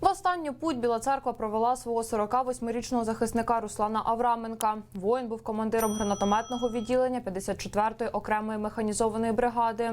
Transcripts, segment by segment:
В останню путь Біла церква провела свого 48-річного захисника Руслана Авраменка. Воїн був командиром гранатометного відділення 54-ї окремої механізованої бригади.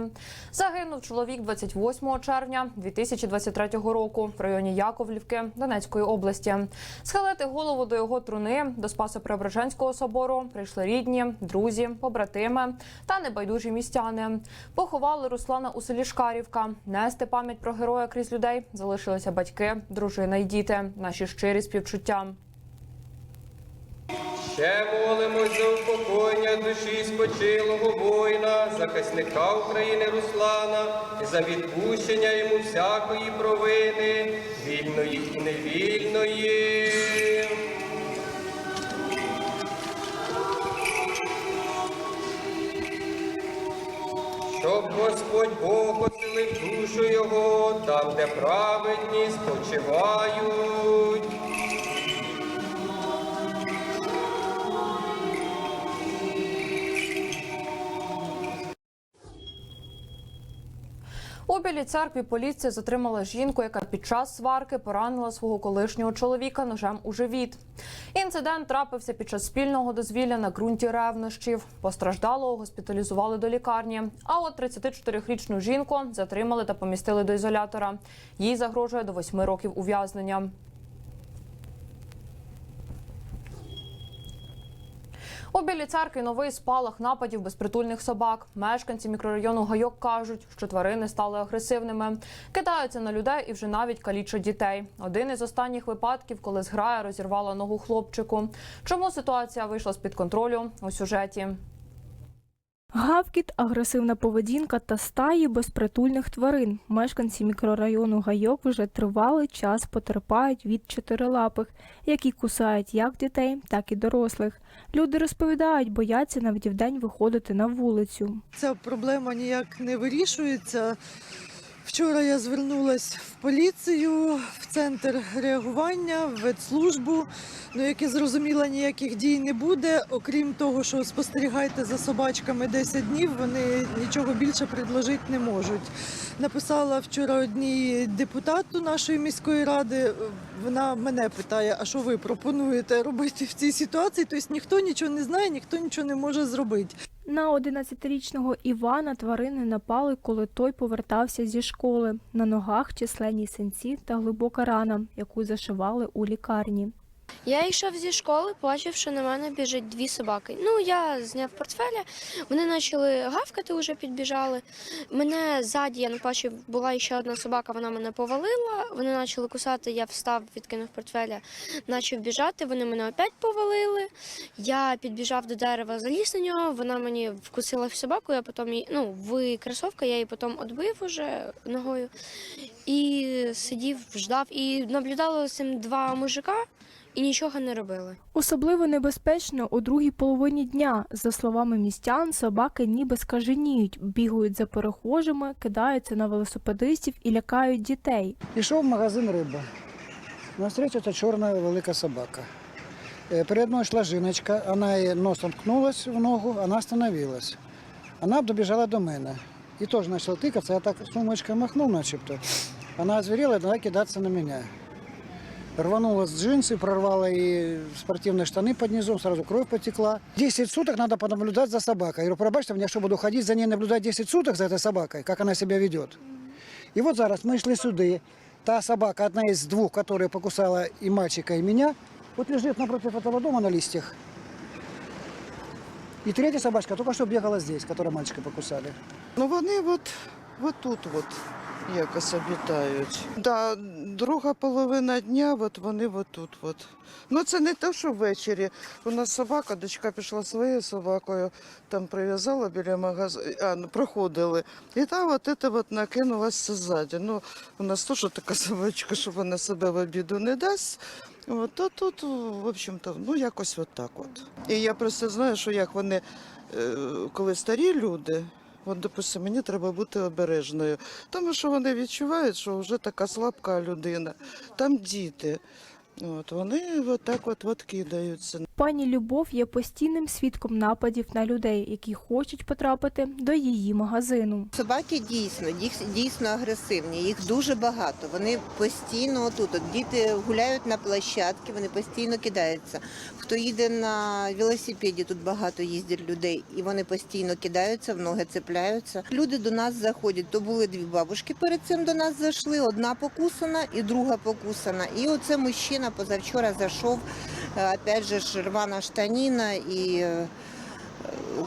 Загинув чоловік 28 червня 2023 року в районі Яковлівки Донецької області. Схилити голову до його труни до Спасо-Преображенського собору прийшли рідні, друзі, побратими та небайдужі містяни. Поховали Руслана у селі Шкарівка. Нести пам'ять про героя крізь людей залишилися батьки, дружина і діти. Наші щирі співчуття. Ще молимось за упокоєння душі спочилого воїна, захисника України Руслана, і за відпущення йому всякої провини, вільної і невільної. Щоб Господь Бог оселив душу його, там, де праведні спочивають. Білій церкві поліція затримала жінку, яка під час сварки поранила свого колишнього чоловіка ножем у живіт. Інцидент трапився під час спільного дозвілля на ґрунті ревнощів. Постраждалого госпіталізували до лікарні. А от 34-річну жінку затримали та помістили до ізолятора. Їй загрожує до 8 років ув'язнення. У білій церкві новий спалах нападів безпритульних собак. Мешканці мікрорайону Гайок кажуть, що тварини стали агресивними, кидаються на людей і вже навіть калічать дітей. Один із останніх випадків, коли зграя розірвала ногу хлопчику. Чому ситуація вийшла з під контролю у сюжеті? Гавкіт, агресивна поведінка та стаї безпритульних тварин. Мешканці мікрорайону Гайок вже тривалий час потерпають від чотирилапих, які кусають як дітей, так і дорослих. Люди розповідають, бояться навіть вдень виходити на вулицю. Ця проблема ніяк не вирішується. Вчора я звернулася в поліцію, в центр реагування, в ветслужбу. Ну, як я зрозуміла, ніяких дій не буде. Окрім того, що спостерігайте за собачками 10 днів, вони нічого більше предложити не можуть. Написала вчора одній депутату нашої міської ради. Вона мене питає: а що ви пропонуєте робити в цій ситуації? Тобто ніхто нічого не знає, ніхто нічого не може зробити. На 11-річного Івана тварини напали, коли той повертався зі школи. На ногах численні синці та глибока рана, яку зашивали у лікарні. Я йшов зі школи, побачив, що на мене біжить дві собаки. Ну, я зняв портфеля, вони почали гавкати, вже підбіжали. Мене ззаді, я не бачив, була ще одна собака, вона мене повалила. Вони почали кусати, я встав, відкинув портфеля, почав біжати, вони мене опять повалили. Я підбіжав до дерева, заліз на нього, вона мені вкусила в собаку, я потім її, ну, в кросовка, я її потім відбив уже ногою і сидів, ждав. І наблюдали цим два мужика і нічого не робили. Особливо небезпечно у другій половині дня. За словами містян, собаки ніби скаженіють, бігають за перехожими, кидаються на велосипедистів і лякають дітей. Пішов в магазин риба. Навстречу ця чорна велика собака. Е, Перед мною йшла жіночка, вона її носом ткнулась в ногу, вона остановилась. Вона добіжала до мене. І теж почала тикатися, я так сумочкою махнув начебто. Вона озверіла і почала кидатися на мене. Рванула с джинсы, прорвала и спортивные штаны под низом, сразу кровь потекла. 10 суток надо понаблюдать за собакой. Я говорю, пробачьте, я что, буду ходить за ней, наблюдать 10 суток за этой собакой, как она себя ведет? И вот зараз мы шли сюда. Та собака, одна из двух, которая покусала и мальчика, и меня, вот лежит напротив этого дома на листьях. И третья собачка только что бегала здесь, которую мальчика покусали. Ну вони от, от тут от якось обітають. Да, друга половина дня, от вони от тут. От. Ну це не те, що ввечері. У нас собака, дочка пішла своєю собакою, там прив'язала біля магазину, ну, проходили. І та от це от накинулася ззаді. Ну, у нас теж така собачка, що вона себе в обіду не дасть. От, а тут, в общем-то, ну якось от так от. І я просто знаю, що як вони, е, коли старі люди, От, допустимо, мені треба бути обережною, тому що вони відчувають, що вже така слабка людина. Там діти. От вони отак от, от кидаються. Пані Любов є постійним свідком нападів на людей, які хочуть потрапити до її магазину. Собаки дійсно дійс- дійсно агресивні. Їх дуже багато. Вони постійно тут. От діти гуляють на площадці, вони постійно кидаються. Хто їде на велосипеді, тут багато їздять людей, і вони постійно кидаються, в ноги цепляються. Люди до нас заходять. То були дві бабушки перед цим до нас зайшли. Одна покусана і друга покусана. І оце мужчина позавчора зайшов. е, Опять же рвана штаніна і е,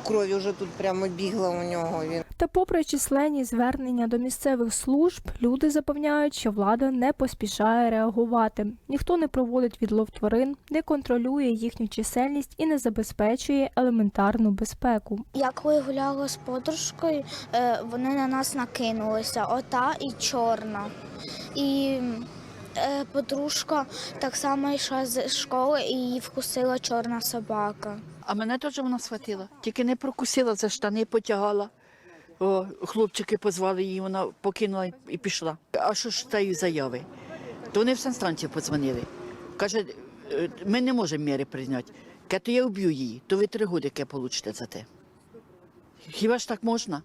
крові вже тут прямо бігла у нього. Він Та, попри численні звернення до місцевих служб, люди запевняють, що влада не поспішає реагувати. Ніхто не проводить відлов тварин, не контролює їхню чисельність і не забезпечує елементарну безпеку. Я коли гуляла з подружкою, е, вони на нас накинулися. Ота і чорна. І подружка так само йшла з школи і її вкусила чорна собака. А мене теж вона схватила. Тільки не прокусила за штани, потягала. О, хлопчики позвали її, вона покинула і пішла. А що ж тої заяви? То вони в санстанцію подзвонили. Каже, «Е, ми не можемо міри прийняти. Каже, то я вб'ю її, то ви три годики получите за те. Хіба ж так можна?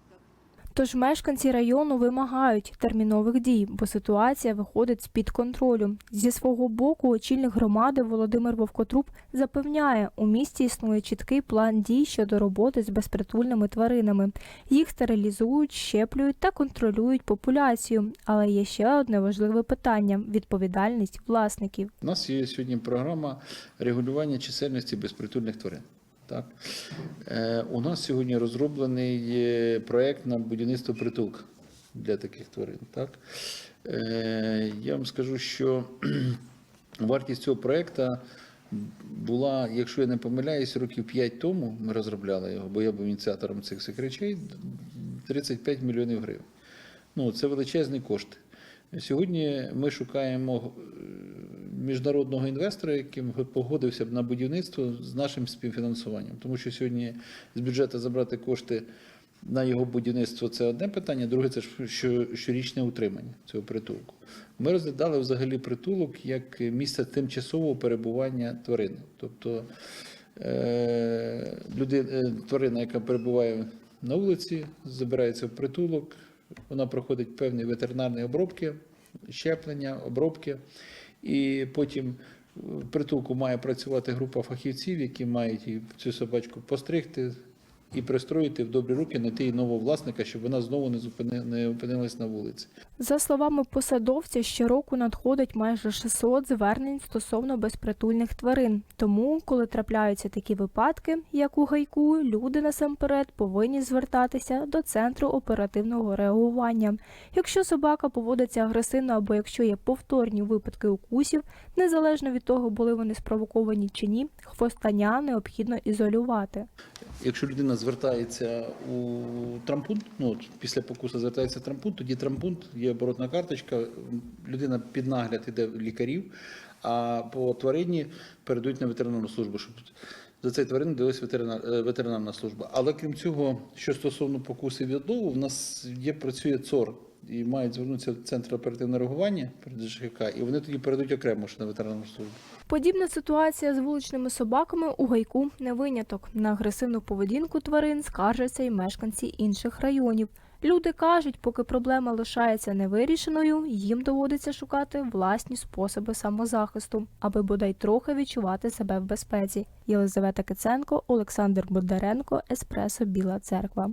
Тож мешканці району вимагають термінових дій, бо ситуація виходить з-під контролю. Зі свого боку, очільник громади Володимир Вовкотруб запевняє, у місті існує чіткий план дій щодо роботи з безпритульними тваринами. Їх стерилізують, щеплюють та контролюють популяцію. Але є ще одне важливе питання відповідальність власників. У нас є сьогодні програма регулювання чисельності безпритульних тварин. Так? Е, у нас сьогодні розроблений е, проєкт на будівництво притулка для таких тварин. Так? Е, я вам скажу, що вартість цього проєкту була, якщо я не помиляюсь, років 5 тому ми розробляли його, бо я був ініціатором цих всіх речей, 35 мільйонів гривень. Ну, це величезні кошти. Сьогодні ми шукаємо міжнародного інвестора, який погодився б на будівництво з нашим співфінансуванням. Тому що сьогодні з бюджету забрати кошти на його будівництво це одне питання, друге це щорічне утримання цього притулку. Ми розглядали взагалі притулок як місце тимчасового перебування тварини. Тобто е, люди, е, тварина, яка перебуває на вулиці, забирається в притулок, вона проходить певні ветеринарні обробки, щеплення, обробки, і потім в притулку має працювати група фахівців, які мають цю собачку постригти і пристроїти в добрі руки, знайти їй нового власника, щоб вона знову не зупини, не опинилась на вулиці. За словами посадовця, щороку надходить майже 600 звернень стосовно безпритульних тварин. Тому, коли трапляються такі випадки, як у гайку, люди насамперед повинні звертатися до центру оперативного реагування. Якщо собака поводиться агресивно або якщо є повторні випадки укусів, незалежно від того, були вони спровоковані чи ні, хвостання необхідно ізолювати. Якщо людина звертається у трампунт, ну от після покусу звертається в трампунт, тоді трампунт є оборотна карточка, людина під нагляд іде лікарів, а по тварині передають на ветеринарну службу, щоб за цей тварин дивилась ветеринар, е, ветеринарна служба. Але крім цього, що стосовно покусів і відлову, в нас є працює ЦОР. І мають звернутися в центр оперативного реагування перед ЖКХ, і вони тоді передають окремо ще на ветеринарну службу. Подібна ситуація з вуличними собаками у гайку не виняток. На агресивну поведінку тварин скаржаться й мешканці інших районів. Люди кажуть, поки проблема лишається невирішеною, їм доводиться шукати власні способи самозахисту, аби бодай трохи відчувати себе в безпеці. Єлизавета Киценко, Олександр Бондаренко, Еспресо Біла Церква.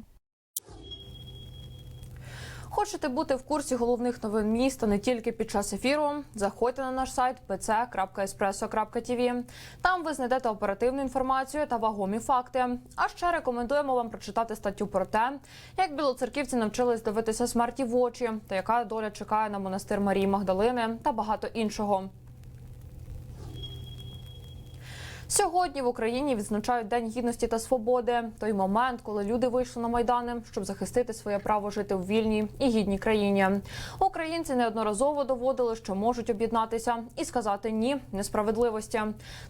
Хочете бути в курсі головних новин міста не тільки під час ефіру? Заходьте на наш сайт pc.espresso.tv. Там ви знайдете оперативну інформацію та вагомі факти. А ще рекомендуємо вам прочитати статтю про те, як білоцерківці навчились дивитися смерті в очі, та яка доля чекає на монастир Марії Магдалини та багато іншого. Сьогодні в Україні відзначають День гідності та свободи. Той момент, коли люди вийшли на майдани, щоб захистити своє право жити в вільній і гідній країні. Українці неодноразово доводили, що можуть об'єднатися і сказати ні несправедливості.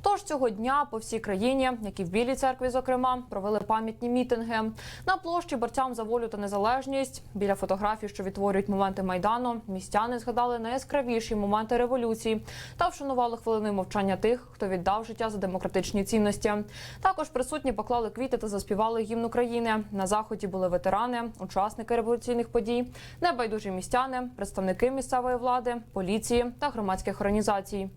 Тож цього дня по всій країні, як і в Білій церкві, зокрема, провели пам'ятні мітинги на площі борцям за волю та незалежність. Біля фотографій, що відтворюють моменти майдану, містяни згадали найяскравіші моменти революції та вшанували хвилиною мовчання тих, хто віддав життя за демократичні цінності. Також присутні поклали квіти та заспівали гімн України. На заході були ветерани, учасники революційних подій, небайдужі містяни, представники місцевої влади, поліції та громадських організацій.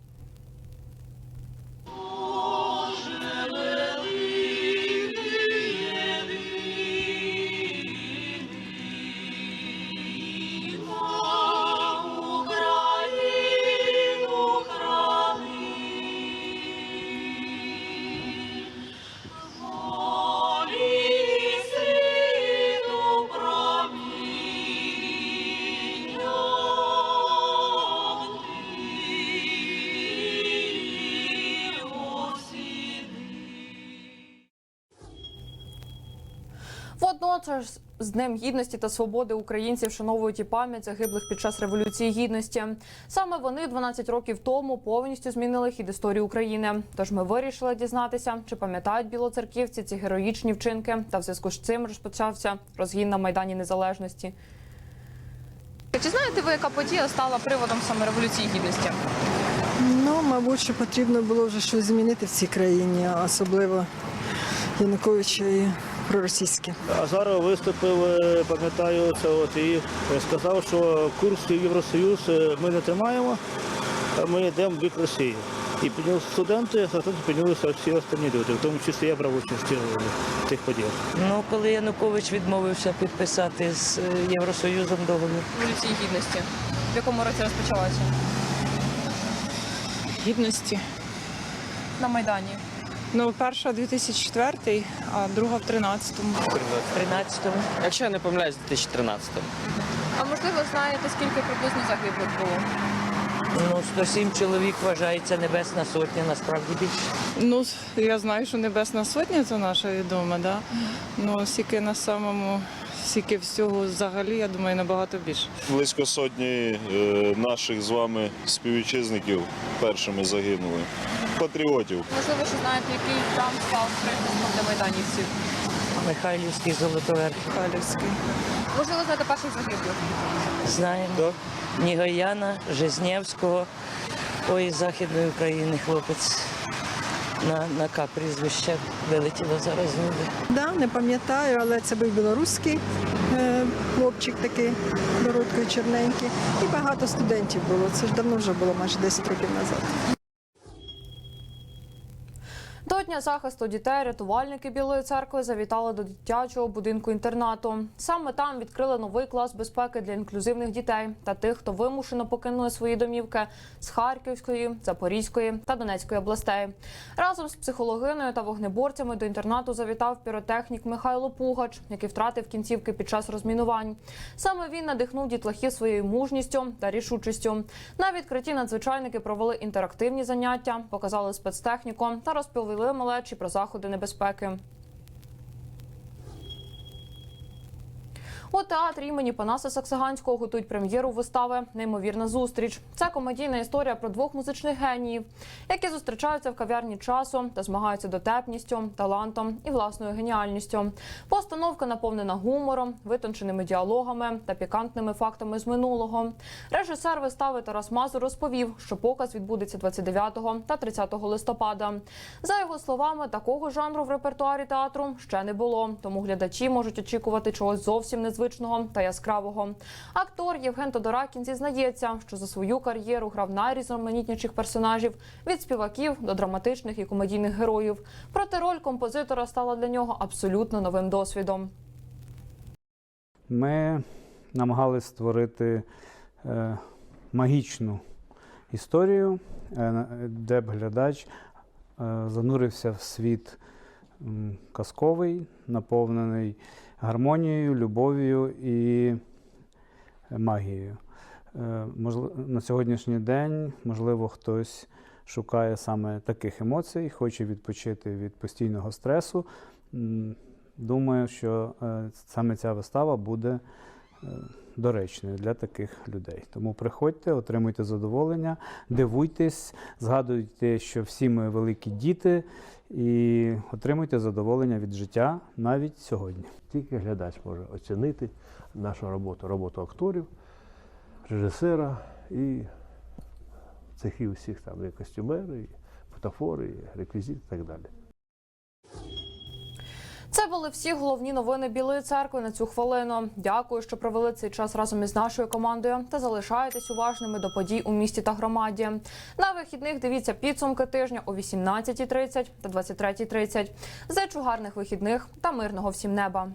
Водночас з Днем гідності та свободи українці вшановують і пам'ять загиблих під час революції гідності. Саме вони 12 років тому повністю змінили хід історії України. Тож ми вирішили дізнатися, чи пам'ятають білоцерківці ці героїчні вчинки, та в зв'язку з цим розпочався розгін на майдані незалежності. Чи знаєте ви, яка подія стала приводом саме революції гідності? Ну, мабуть, що потрібно було вже щось змінити в цій країні, особливо Януковича і проросійське. А зараз виступив, е, пам'ятаю, це от і сказав, що курс в Євросоюз е, ми не тримаємо, а ми йдемо в бік Росії. І підняли студенти, а студенти піднялися всі останні люди, в тому числі я брав участь в тих подіях. Ну, коли Янукович відмовився підписати з е, Євросоюзом договір. Революції гідності. В якому році розпочалася? Гідності. На майдані. Ну, перша 2004, а друга в 13-му. В 13-му. Якщо я не помиляюсь, 2013 А можливо, знаєте, скільки приблизно загиблих було? Ну, 107 чоловік вважається Небесна Сотня, насправді більше. Ну, я знаю, що Небесна Сотня це наша відома, да? Ну, скільки на самому, скільки всього взагалі, я думаю, набагато більше. Близько сотні е, наших з вами співвітчизників першими загинули. Патріотів. Можливо, що знаєте, який там став прихистком для майданівців? Михайлівський Золотоверх. Халівський. Можливо, знаєте перших загиблих? Знаємо. Нігояна, Жизнєвського, ой, Західної України хлопець. На, на К прізвище вилетіло зараз з ніби. Да, не пам'ятаю, але це був білоруський е, хлопчик такий, бородкою чорненький. І багато студентів було. Це ж давно вже було, майже 10 років назад. Дня захисту дітей рятувальники Білої церкви завітали до дитячого будинку інтернату. Саме там відкрили новий клас безпеки для інклюзивних дітей та тих, хто вимушено покинули свої домівки з Харківської, Запорізької та Донецької областей. Разом з психологиною та вогнеборцями до інтернату завітав піротехнік Михайло Пугач, який втратив кінцівки під час розмінувань. Саме він надихнув дітлахів своєю мужністю та рішучістю. На відкритті надзвичайники провели інтерактивні заняття, показали спецтехніку та розповіли малечі про заходи небезпеки. У театрі імені Панаса Саксаганського готують прем'єру вистави Неймовірна зустріч. Це комедійна історія про двох музичних геніїв, які зустрічаються в кав'ярні часу та змагаються дотепністю, талантом і власною геніальністю. Постановка наповнена гумором, витонченими діалогами та пікантними фактами з минулого. Режисер вистави Тарас Мазур розповів, що показ відбудеться 29 та 30 листопада. За його словами, такого жанру в репертуарі театру ще не було, тому глядачі можуть очікувати чогось зовсім незвичного та яскравого. Актор Євген Тодоракін зізнається, що за свою кар'єру грав найрізноманітніших персонажів від співаків до драматичних і комедійних героїв. Проте роль композитора стала для нього абсолютно новим досвідом. Ми намагалися створити е, магічну історію, е, де б глядач е, занурився в світ казковий, наповнений гармонією, любов'ю і магією. Е, на сьогоднішній день, можливо, хтось шукає саме таких емоцій, хоче відпочити від постійного стресу. Думаю, що е, саме ця вистава буде е, доречною для таких людей. Тому приходьте, отримуйте задоволення, дивуйтесь, згадуйте, що всі ми великі діти, і отримуйте задоволення від життя навіть сьогодні. Тільки глядач може оцінити нашу роботу, роботу акторів, режисера і цехів усіх там і костюмери, і фотофори, і реквізит і так далі. Були всі головні новини Білої церкви на цю хвилину. Дякую, що провели цей час разом із нашою командою та залишаєтесь уважними до подій у місті та громаді. На вихідних дивіться підсумки тижня о 18.30 та 23.30. Зичу гарних вихідних та мирного всім неба.